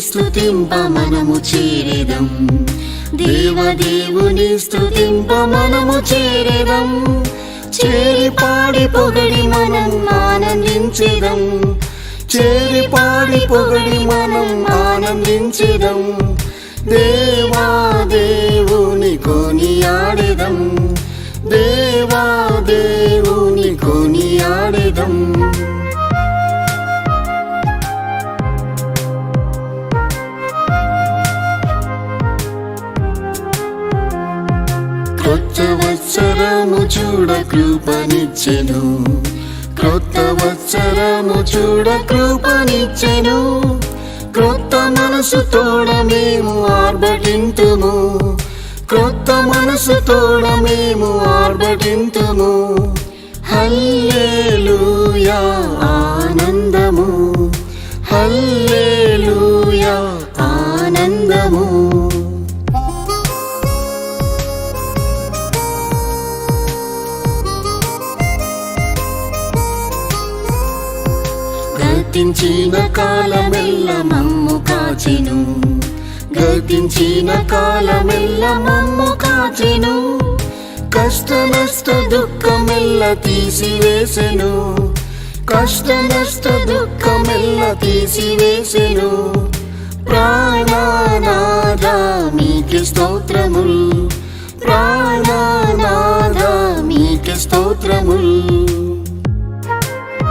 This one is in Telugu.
స్తుతింప మనము చేరేదం. దేవదేవుని స్తుతింప మనము చేరేదం. చేరి పాడి పొగడి మనం ఆనందించేదం. చేరి పాడి పొగడి మనం ఆనందించేదం. దేవా దేవుని కొనియాడెదం. దేవా దేవుని కొని క్రొత్త వత్సరము చూడ కృపనిచ్చెను. క్రొత్త వత్సరము చూడ కృపనిచ్చెను. క్రొత్త మనసు తోడ మేము ఆర్భటింతుము. క్రొత్త మనసు తోడ మేము ఆర్భటింతుము. హల్ గతించిన కాలమెల్ల మమ్ము కాచెను. గతించిన కాలమెల్ల మమ్ము కాచెను. కష్ట నష్ట దుఃఖమెల్ల తీసివేసెను. కష్ట నష్ట దుఃఖమెల్ల తీసివేసెను. ప్రాణనాథ మీకి స్తోత్రముల్. ప్రాణనాథ మీకి స్తోత్రముల్.